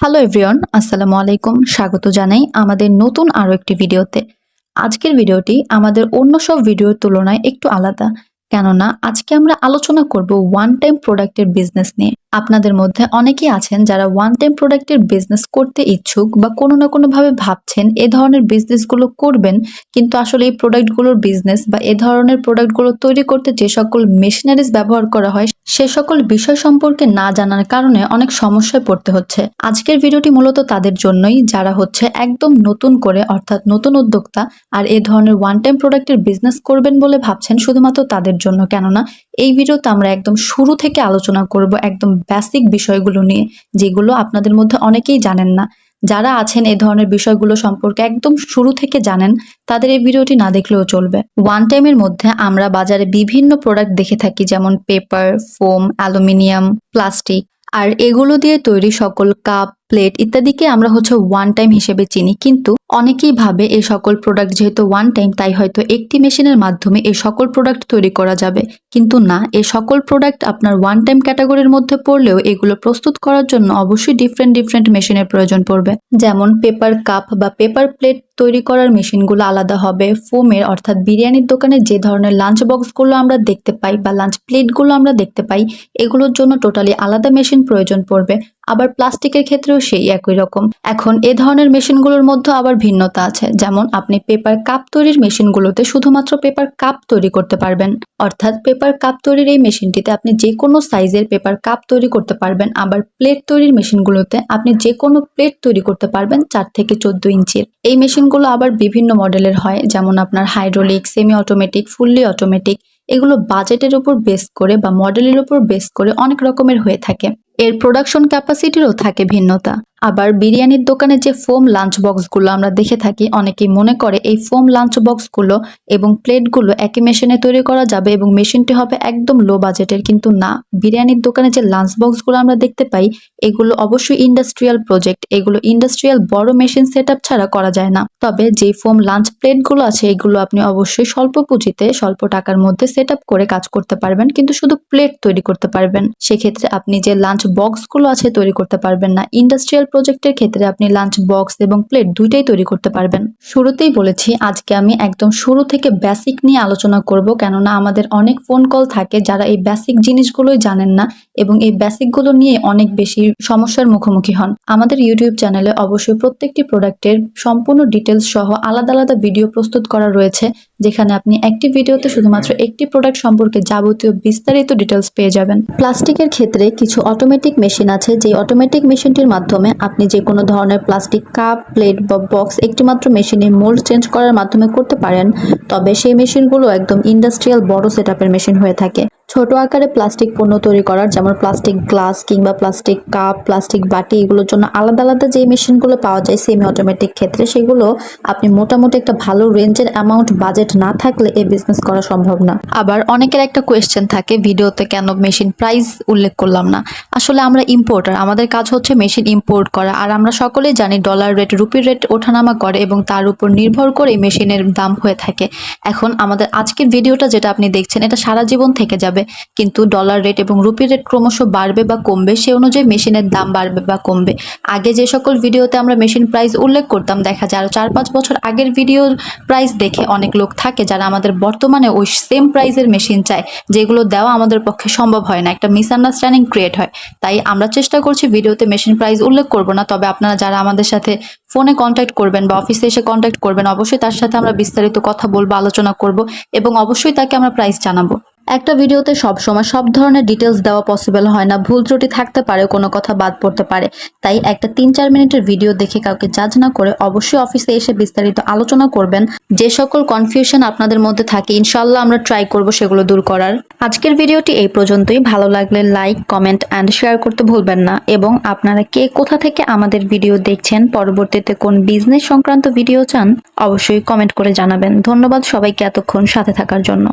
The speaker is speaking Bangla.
হ্যালো এভরিওয়ান আসসালামু আলাইকুম। স্বাগত জানাই আমাদের নতুন আরও একটি ভিডিওতে। আজকের ভিডিওটি আমাদের অন্য সব ভিডিওর তুলনায় একটু আলাদা। কেননা আজকে আমরা আলোচনা করব ওয়ান টাইম প্রোডাক্টের বিজনেস নিয়ে। আপনাদের মধ্যে অনেকেই আছেন যারা ওয়ান টাইম প্রোডাক্টের বিজনেস করতে ইচ্ছুক বা কোনো না কোনোভাবে ভাবছেন এ ধরনের বিজনেসগুলো করবেন, কিন্তু আসলে এই প্রোডাক্টগুলোর বিজনেস বা এ ধরনের প্রোডাক্টগুলো তৈরি করতে যে সকল মেশিনারিজ ব্যবহার করা হয়, সে সকল বিষয় সম্পর্কে না জানার কারণে অনেক সমস্যায় পড়তে হচ্ছে। আজকের ভিডিওটি মূলত তাদের জন্যই, যারা হচ্ছে একদম নতুন করে অর্থাৎ নতুন উদ্যোক্তা আর এ ধরনের ওয়ান টাইম প্রোডাক্টের বিজনেস করবেন বলে ভাবছেন, শুধুমাত্র তাদের জন্য কেননা, এই ভিডিওতে আমরা একদম শুরু থেকে আলোচনা করব একদম বেসিক বিষয়গুলো নিয়ে, যেগুলো আপনাদের মধ্যে অনেকেই জানেন না। যারা আছেন এই ধরনের বিষয়গুলো সম্পর্কে একদম শুরু থেকে জানেন, তাদের এই ভিডিওটি না দেখলেও চলবে। ওয়ান টাইমের মধ্যে আমরা বাজারে বিভিন্ন প্রোডাক্ট দেখে থাকি, যেমন পেপার ফোম অ্যালুমিনিয়াম প্লাস্টিক আর এগুলো দিয়ে তৈরি সকল কাপ প্লেট ইত্যাদিকে আমরা হচ্ছে ওয়ান টাইম হিসেবে চিনি। কিন্তু অনেকেই ভাবে এই সকল প্রোডাক্ট যেহেতু ওয়ান টাইম তাই হয়তো একটি মেশিনের মাধ্যমে এই সকল প্রোডাক্ট তৈরি করা যাবে। কিন্তু না, এই সকল প্রোডাক্ট আপনার ওয়ান টাইম ক্যাটাগরির মধ্যে পড়লেও এগুলো প্রস্তুত করার জন্য অবশ্যই ডিফারেন্ট ডিফারেন্ট মেশিনের প্রয়োজন পড়বে। যেমন পেপার কাপ বা পেপার প্লেট তৈরি করার মেশিনগুলো আলাদা হবে। ফোমের, অর্থাৎ বিরিয়ানির দোকানে যে ধরনের লাঞ্চ বক্সগুলো আমরা দেখতে পাই বা লাঞ্চ প্লেটগুলো আমরা দেখতে পাই, এগুলোর জন্য টোটালি আলাদা মেশিন প্রয়োজন পড়বে। আবার প্লাস্টিকের ক্ষেত্রেও সেই একই রকম। এখন এ ধরনের মেশিনগুলোর মধ্যে আবার ভিন্নতা আছে। যেমন, আপনি পেপার কাপ তৈরির মেশিনগুলোতে শুধুমাত্র পেপার কাপ তৈরি করতে পারবেন। অর্থাৎ পেপার কাপ তৈরির এই মেশিনটিতে আপনি যে কোনো সাইজের পেপার কাপ তৈরি করতে পারবেন। আবার প্লেট তৈরির মেশিনগুলোতে আপনি যে কোনো প্লেট তৈরি করতে পারবেন চার থেকে চোদ্দ ইঞ্চির। এই মেশিনগুলো আবার বিভিন্ন মডেলের হয়। যেমন, আপনার hydraulic semi automatic fully automatic এগুলো বাজেটের উপর বেস করে বা মডেলের উপর বেস করে অনেক রকমের হয়ে থাকে। এর প্রোডাকশন ক্যাপাসিটিরও থাকে ভিন্নতা। আবার বিরিয়ানির দোকানে যে ফোম লাঞ্চ বক্সগুলো আমরা দেখে থাকি, অনেকেই মনে করে এই ফোম লাঞ্চ বক্সগুলো এবং প্লেটগুলো একই মেশিনে তৈরি করা যাবে এবং মেশিনটি হবে একদম লো বাজেটের কিন্তু না। বিরিয়ানির দোকানে যে লাঞ্চ বক্সগুলো আমরা দেখতে পাই, এগুলো অবশ্যই ইন্ডাস্ট্রিয়াল প্রজেক্ট এগুলো ইন্ডাস্ট্রিয়াল বড় মেশিন সেট ছাড়া করা যায় না। তবে যে ফোম লাঞ্চ প্লেটগুলো আছে, এগুলো আপনি অবশ্যই স্বল্প পুঁজিতে, স্বল্প টাকার মধ্যে সেট করে কাজ করতে পারবেন, কিন্তু শুধু প্লেট তৈরি করতে পারবেন। সেক্ষেত্রে আপনি যে লাঞ্চ বক্সগুলো আছে, তৈরি করতে পারবেন না। ইন্ডাস্ট্রিয়াল প্রজেক্টের ক্ষেত্রে আপনি লাঞ্চ বক্স এবং প্লেট দুইটাই তৈরি করতে পারবেন। শুরুতেই বলেছি, আজকে আমি একদম শুরু থেকে বেসিক নিয়ে আলোচনা করব, কেননা আমাদের অনেক ফোন কল থাকে যারা এই বেসিক জিনিসগুলোই জানেন না এবং এই বেসিকগুলো নিয়ে অনেক বেশি সমস্যার মুখোমুখি হন। আমাদের ইউটিউব চ্যানেলে অবশ্যই প্রত্যেকটি প্রোডাক্টের সম্পূর্ণ ডিটেলস সহ আলাদা আলাদা ভিডিও প্রস্তুত করা রয়েছে। যেখানে আপনি একটি ভিডিওতে শুধুমাত্র একটি প্রোডাক্ট সম্পর্কে যাবতীয় বিস্তারিত ডিটেলস পেয়ে যাবেন। প্লাস্টিকের ক্ষেত্রে কিছু অটোমেটিক মেশিন আছে যে অটোমেটিক মেশিনটির মাধ্যমে আপনি যে কোনো ধরনের প্লাস্টিক কাপ প্লেট বা বক্স একটিমাত্র মেশিনে মোল্ড চেঞ্জ করার মাধ্যমে করতে পারেন। তবে সেই মেশিনগুলো একদম ইন্ডাস্ট্রিয়াল বড় সেট মেশিন হয়ে থাকে। ছোট আকারে প্লাস্টিক পণ্য তৈরি করার, যেমন প্লাস্টিক গ্লাস কিংবা প্লাস্টিক কাপ প্লাস্টিক বাটি, এগুলোর জন্য আলাদা আলাদা যে মেশিনগুলো পাওয়া যায় সেমি অটোমেটিক ক্ষেত্রে, সেগুলো আপনি মোটামুটি একটা ভালো রেঞ্জের অ্যামাউন্ট বাজেট না থাকলে এই বিজনেস করা সম্ভব না। আবার অনেকের একটা কোয়েশ্চেন থাকে, ভিডিওতে কেন মেশিন প্রাইস উল্লেখ করলাম না? আসলে আমরা ইম্পোর্টার আমাদের কাজ হচ্ছে মেশিন ইম্পোর্ট করা, আর আমরা সকলেই জানি ডলার রেট রুপির রেট ওঠানামা করে এবং তার উপর নির্ভর করে মেশিনের দাম হয়ে থাকে। এখন আমাদের আজকের ভিডিওটা যেটা আপনি দেখছেন, এটা সারা জীবন থেকে যাবে। কিন্তু ডলার রেট এবং রুপির রেট ক্রমশ বাড়বে বা কমবে, সে অনুযায়ী মেশিনের দাম বাড়বে বা কমবে। আগে যে সকল ভিডিওতে আমরা মেশিন প্রাইস উল্লেখ করতাম, দেখা যায় আরও চার পাঁচ বছর আগের ভিডিওর প্রাইস দেখে অনেক লোক থাকে যারা আমাদের বর্তমানে ওই সেম প্রাইসের মেশিন চায়, যেগুলো দেওয়া আমাদের পক্ষে সম্ভব হয় না, একটা মিসআন্ডারস্ট্যান্ডিং ক্রিয়েট হয়। তাই আমরা চেষ্টা করছি ভিডিওতে মেশিন প্রাইস উল্লেখ করব না, তবে আপনারা যারা আমাদের সাথে ফোনে কন্ট্যাক্ট করবেন বা অফিসে এসে কন্ট্যাক্ট করবেন, অবশ্যই তার সাথে আমরা বিস্তারিত কথা বলব, আলোচনা করব এবং অবশ্যই তাকে আমরা প্রাইস জানাব। একটা ভিডিওতে সব সময় সব ধরনের ডিটেলস দেওয়া পসিবল হয় না। ভুল ত্রুটি থাকতে পারে, কোনো কথা বাদ পড়তে পারে। তাই একটা তিন চার মিনিটের ভিডিও দেখে কাউকে জাজ না করে অবশ্যই অফিসে এসে বিস্তারিত আলোচনা করবেন। যে সকল কনফিউশন আপনাদের মধ্যে থাকে ইনশাল্লাহ আমরা ট্রাই করব সেগুলো দূর করার। আজকের ভিডিওটি এই পর্যন্তই। ভালো লাগলে লাইক কমেন্ট অ্যান্ড শেয়ার করতে ভুলবেন না। এবং আপনারা কে কোথা থেকে আমাদের ভিডিও দেখছেন, পরবর্তীতে কোন বিজনেস সংক্রান্ত ভিডিও চান, অবশ্যই কমেন্ট করে জানাবেন। ধন্যবাদ সবাইকে এতক্ষণ সাথে থাকার জন্য।